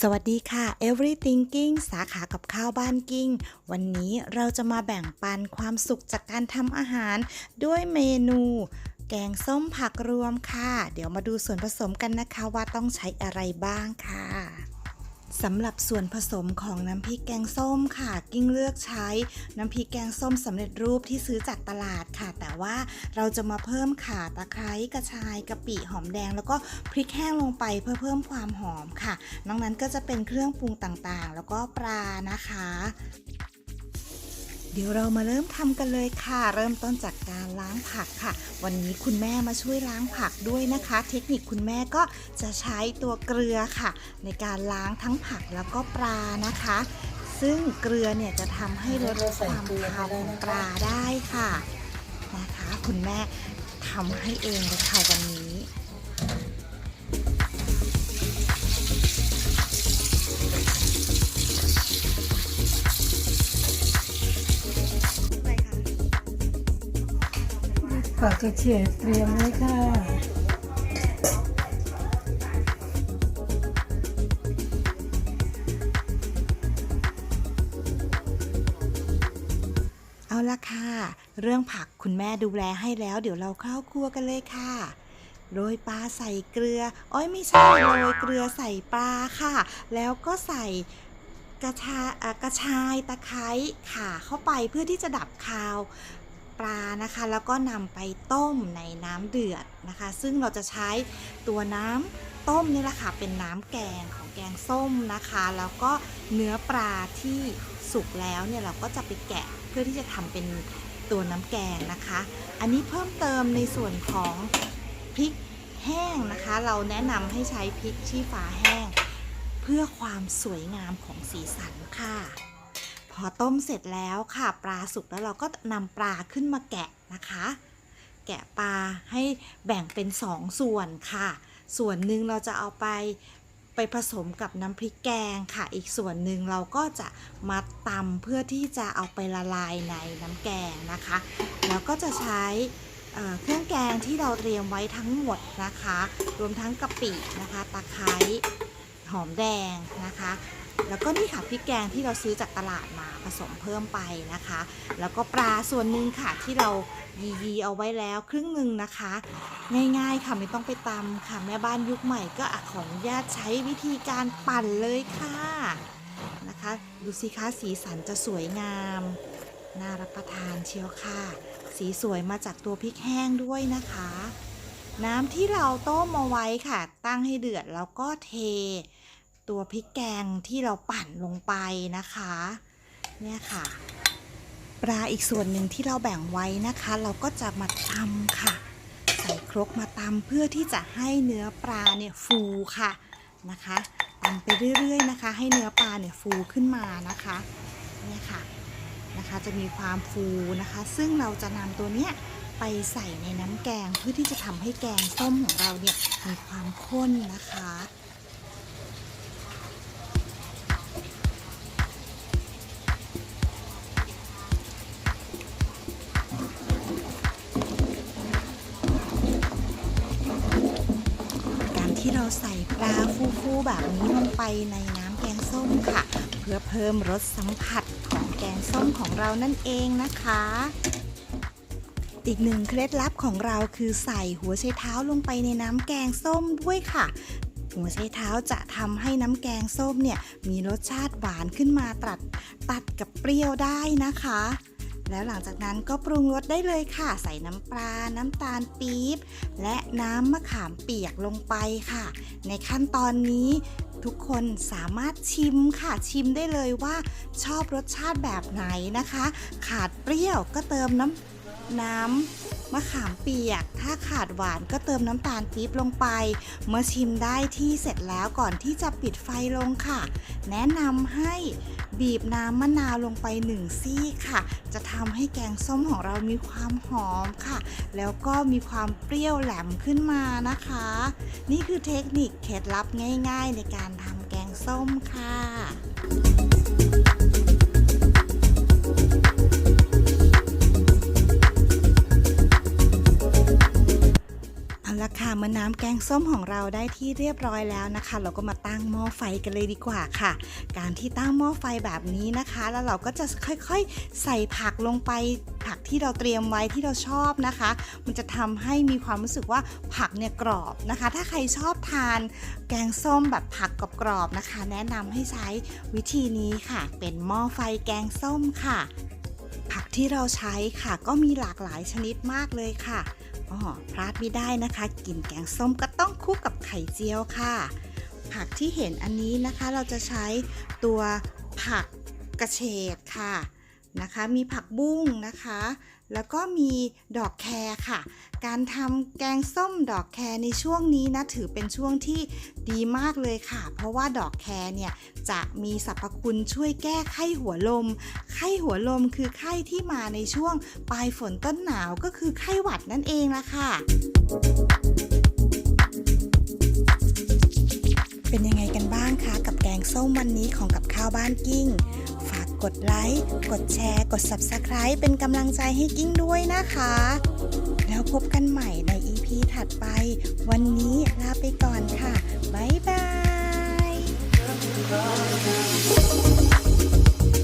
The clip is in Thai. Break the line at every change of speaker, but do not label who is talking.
สวัสดีค่ะ Everythinking สาขากับข้าวบ้านกิ้ง วันนี้เราจะมาแบ่งปันความสุขจากการทำอาหาร ด้วยเมนู แกงส้มผักรวมค่ะ เดี๋ยวมาดูส่วนผสมกันนะคะว่าต้องใช้อะไรบ้างค่ะ สำหรับส่วนผสมของน้ำพริกแกงส้มค่ะ กิ้งเลือกใช้น้ำพริกแกงส้มสำเร็จรูปที่ซื้อจากตลาดค่ะ แต่ว่าเราจะมาเพิ่มข่าตะไคร้กระชายกะปิหอมแดง แล้วก็พริกแห้งลงไปเพื่อเพิ่มความหอมค่ะ นอกนั้นก็จะเป็นเครื่องปรุงต่างๆ แล้วก็ปลานะคะ เดี๋ยวเรามาเริ่มทำกันเลยค่ะ เริ่มต้นจากการล้างผักค่ะ วันนี้คุณแม่มาช่วยล้างผักด้วยนะคะ เทคนิคคุณแม่ก็จะใช้ตัวเกลือค่ะ ในการล้างทั้งผักแล้วก็ปลานะคะ ซึ่งเกลือเนี่ยจะทำให้ลดความคาวของปลาได้ค่ะนะคะ คุณแม่ทำให้เองเลยค่ะวันนี้
ผักกระเฉดเตรียมไว้ค่ะ
เอาละค่ะ เรื่องผักคุณแม่ดูแลให้แล้ว เดี๋ยวเราเข้าครัวกันเลยค่ะโรยปลาใส่เกลือ อ้อยไม่ใช่โรยเกลือใส่ปลาค่ะ แล้วก็ใส่กระชากระชายตะไคร้ข่าเข้าไปเพื่อที่จะดับคาว ปลานะคะ แล้วก็นำไปต้มในน้ำเดือดนะคะ ซึ่งเราจะใช้ตัวน้ำต้มนี่แหละค่ะเป็นน้ำแกงของแกงส้มนะคะ แล้วก็เนื้อปลาที่สุกแล้วเนี่ยเราก็จะไปแกะเพื่อที่จะทำเป็นตัวน้ำแกงนะคะ อันนี้เพิ่มเติมในส่วนของพริกแห้งนะคะ เราแนะนำให้ใช้พริกชี้ฟ้าแห้ง เพื่อความสวยงามของสีสันค่ะ พอต้มเสร็จแล้วค่ะ ปลาสุกแล้วเราก็นำปลาขึ้นมาแกะนะคะ แกะปลาให้แบ่งเป็นสองส่วนค่ะ ส่วนหนึ่งเราจะเอาไปไปผสมกับน้ำพริกแกงค่ะ อีกส่วนหนึ่งเราก็จะมาตำเพื่อที่จะเอาไปละลายในน้ำแกงนะคะ แล้วก็จะใช้เเครื่องแกงที่เราเตรียมไว้ทั้งหมดนะคะ รวมทั้งกะปินะคะ ตะไคร้ หอมแดงนะคะ แล้วก็นี่ค่ะพริกแกงที่เราซื้อจากตลาดมาผสมเพิ่มไปนะคะ แล้วก็ปลาส่วนหนึ่งค่ะที่เรายียีเอาไว้แล้วครึ่งหนึ่งนะคะ ง่ายๆค่ะไม่ต้องไปตำค่ะแม่บ้านยุคใหม่ก็อขออนุญาตใช้วิธีการปั่นเลยค่ะนะคะดูสิคะสีสันจะสวยงามน่ารับประทานเชียวค่ะ สีสวยมาจากตัวพริกแห้งด้วยนะคะ น้ำที่เราต้มเอาไว้ค่ะ ตั้งให้เดือดแล้วก็เท ตัวพริกแกงที่เราปั่นลงไปนะคะ เนี่ยค่ะ ปลาอีกส่วนหนึ่งที่เราแบ่งไว้นะคะ เราก็จะมาตำค่ะ ใส่ครกมาตำเพื่อที่จะให้เนื้อปลาเนี่ยฟูค่ะนะคะตำไปเรื่อยๆนะคะ ให้เนื้อปลาเนี่ยฟูขึ้นมานะคะเนี่ยค่ะนะคะจะมีความฟูนะคะ ซึ่งเราจะนำตัวเนี้ยไปใส่ในน้ำแกงเพื่อที่จะทำให้แกงส้มของเราเนี่ยมีความข้นนะคะ ใส่ปลาฟูๆแบบนี้ลงไปในน้ำแกงส้มค่ะ เพื่อเพิ่มรสสัมผัสของแกงส้มของเรานั่นเองนะคะ อีกหนึ่งเคล็ดลับของเราคือใส่หัวไชเท้าลงไปในน้ำแกงส้มด้วยค่ะหัวไชเท้าจะทำให้น้ำแกงส้มเนี่ยมีรสชาติหวานขึ้นมาตัดตัดกับเปรี้ยวได้นะคะ แล้วหลังจากนั้นก็ปรุงรสได้เลยค่ะ ใส่น้ำปลา น้ำตาลปี๊บ และน้ำมะขามเปียกลงไปค่ะ ในขั้นตอนนี้ทุกคนสามารถชิมค่ะชิมได้เลยว่าชอบรสชาติแบบไหนนะคะ ขาดเปรี้ยวก็เติมน้ำน้ำ มะขามเปียก ถ้าขาดหวานก็เติมน้ำตาลปี๊บลงไป เมื่อชิมได้ที่เสร็จแล้วก่อนที่จะปิดไฟลงค่ะ แนะนำให้บีบน้ำมะนาวลงไปหนึ่งซี่ค่ะ จะทำให้แกงส้มของเรามีความหอมค่ะ แล้วก็มีความเปรี้ยวแหลมขึ้นมานะคะ นี่คือเทคนิคเคล็ดลับง่าย ๆ ในการทำแกงส้มค่ะ ละละค่ะเมื่อน้ำแกงส้มของเราได้ที่เรียบร้อยแล้วนะคะ เราก็มาตั้งหม้อไฟกันเลยดีกว่าค่ะ การที่ตั้งหม้อไฟแบบนี้นะคะ แล้วเราก็จะค่อยๆ ใส่ผักลงไปผักที่เราเตรียมไว้ที่เราชอบนะคะ มันจะทำให้มีความรู้สึกว่าผักเนี่ยกรอบนะคะ ถ้าใครชอบทานแกงส้มแบบผักกรอบๆนะคะ แนะนำให้ใช้วิธีนี้ค่ะ เป็นหม้อไฟแกงส้มค่ะ ผักที่เราใช้ค่ะก็มีหลากหลายชนิดมากเลยค่ะ อ๋อพลาดไม่ได้นะคะกินแกงส้มก็ต้องคู่กับไข่เจียวค่ะ ผักที่เห็นอันนี้นะคะเราจะใช้ตัวผักกระเฉดค่ะนะคะ มีผักบุ้งนะคะ แล้วก็มีดอกแครค่ะ การทำแกงส้มดอกแครในช่วงนี้นะถือเป็นช่วงที่ดีมากเลยค่ะ เพราะว่าดอกแครเนี่ยจะมีสรรพคุณช่วยแก้ไข้หัวลม ไข้หัวลมคือไข้ที่มาในช่วงปลายฝนต้นหนาวก็คือไข้หวัดนั่นเองละค่ะเป็นยังไงกันบ้างคะ กับแกงส้มวันนี้ของกับข้าวบ้านกิ้ง กดไลค์ กดแชร์ กด Subscribe เป็นกำลังใจให้กิ้งด้วยนะคะ แล้วพบกันใหม่ใน EP ถัดไป วันนี้ลาไปก่อนค่ะ บ๊ายบาย